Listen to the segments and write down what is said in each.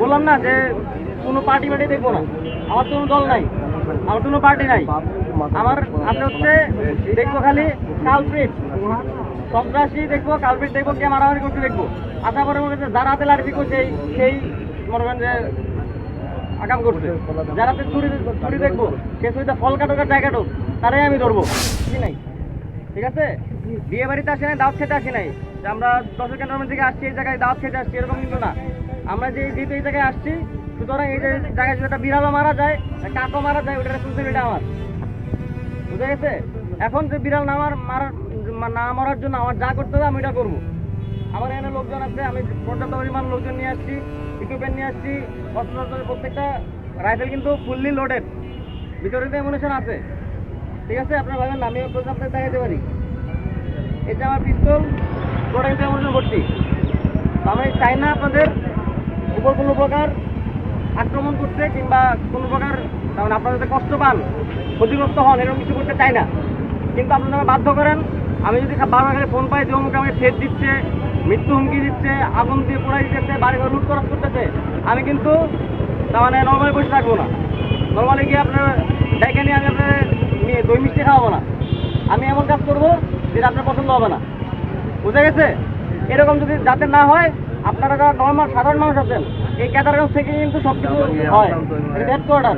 বললাম না যে কোনো পার্টি মার্টি দেখব না। আমার কোনো দল নাই। আমার কোনো পার্টি নাই। আমার আপনি হচ্ছে, দেখব খালি কালপ্রিট সন্ত্রাসী দেখব কালপ্রিট দেখব কে মারামারি করতে দেখব। আশা করে মনে যারা হাতে লাঠি দিবো সেই মনে করেন যে আগাম করছে। যারা ছুরি ছুরি দেখব, সে ছুরিতে ফল কাটুক আর কাটুক, তারাই আমি ধরবো। কি নাই? ঠিক আছে? বিয়ে বাড়িতে আসি নাই, দাওয়াত খেতে আসি নাই। যে আমরা দশের ক্যান্টনমেন্ট থেকে আসছি, এই জায়গায় দাওয়াত খেতে আসছি, এরকম কিন্তু না। আমরা যে যেহেতু এই জায়গায় আসছি, সুতরাং এই জায়গায় যদি একটা বিড়ালও মারা যায়, কাকও মারা যায় ওটা রেসপন্সিবিলিটি আমার। বুঝে গেছে? এখন যে বিড়াল না মার মারার না মারার জন্য আমার যা করতে হবে, আমি এটা করব। আমার এখানে লোকজন আছে, আমি পর্যাপ্ত পরিমাণ লোকজন নিয়ে আসছি ইকুইপমেন্ট নিয়ে আসছি অস্ত্র প্রত্যেকটা রাইফেল কিন্তু ফুললি লোডেড ভিতরে তো এমুনেশন আছে। ঠিক আছে, আপনার ভাবেন আমি প্রথম আপনাকে দেখাতে পারি। এটা আমার পিস্তল ওটা কিন্তু এমন ভর্তি। তো আমি চাই না আপনাদের উপর কোনো প্রকার আক্রমণ করতে কিংবা কোনো প্রকার, তার মানে আপনারা যাতে কষ্ট পান, ক্ষতিগ্রস্ত হন, এরকম কিছু করতে চাই না। কিন্তু আপনারা বাধ্য করেন, আমি যদি বারবার ফোন পাই যে অমুকে আমাকে ঠেট দিচ্ছে, মৃত্যু হুমকি দিচ্ছে, আগুন দিয়ে পোড়াই দিচ্ছে বাড়ি ঘর লুট করাস করতেছে, আমি কিন্তু তার মানে নর্মালি বসে থাকব না। নর্মালি গিয়ে আপনার ডেকে নিয়ে আমি আপনার দই মিষ্টি খাওয়াবো না। আমি এমন কাজ করব যেটা আপনার পছন্দ হবে না। বুঝে গেছে? এরকম যদি যাতে না হয় আপনারা যারা নর্মাল সাধারণ মানুষ আছেন, এই ক্যাটারগঞ্জ থেকে কিন্তু সব কিছু হয় হেডকোয়ার্টার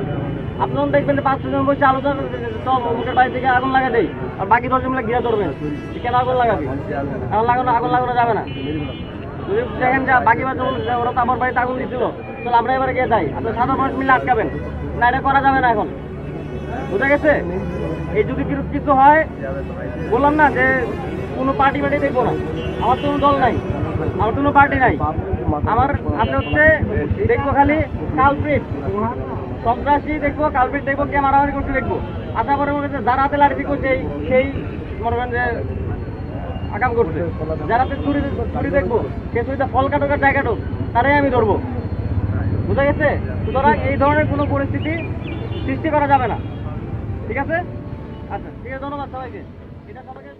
আপনারা দেখবেন যে পাঁচশো জন বসে আলোচনা চল অমুকের বাড়ি থেকে আগুন লাগা দেই, আর বাকি দশজন মিলে ঘিরে ধরবেন কেন আগুন লাগাবি? আগুন লাগানো আগুন লাগানো যাবে না? যদি দেখেন যে বাকি ওরা তো আমার বাড়িতে আগুন দিচ্ছিল তাহলে আমরা এবারে গিয়ে যাই। আপনি সাধারণ মানুষ মিলে আটকাবেন। না, এটা করা যাবে না এখন। বুঝা গেছে? এই যদি কিছু হয়, বললাম না যে কোনো পার্টি মার্টি দেখব না। আমার তো কোনো দল নাই। আমার কোনো পার্টি নাই। আমার আপনি হচ্ছে, দেখব খালি কালপ্রিট সন্ত্রাসী দেখব কালপ্রিট দেখব কে মারামারি করতে দেখব। আশা করে মনে যারা হাতে লাঠি দিবো সেই মনে করেন যে আগাম করছে। যারা ছুরি ছুরি দেখব, সে ছুরিতে ফল কাটুক আর জায়গা কাটুক, তারাই আমি ধরবো। বুঝা গেছে? সুতরাং এই ধরনের কোনো পরিস্থিতি সৃষ্টি করা যাবে না। ঠিক আছে? আচ্ছা ঠিক আছে, ধন্যবাদ সবাইকে। এটা সবাইকে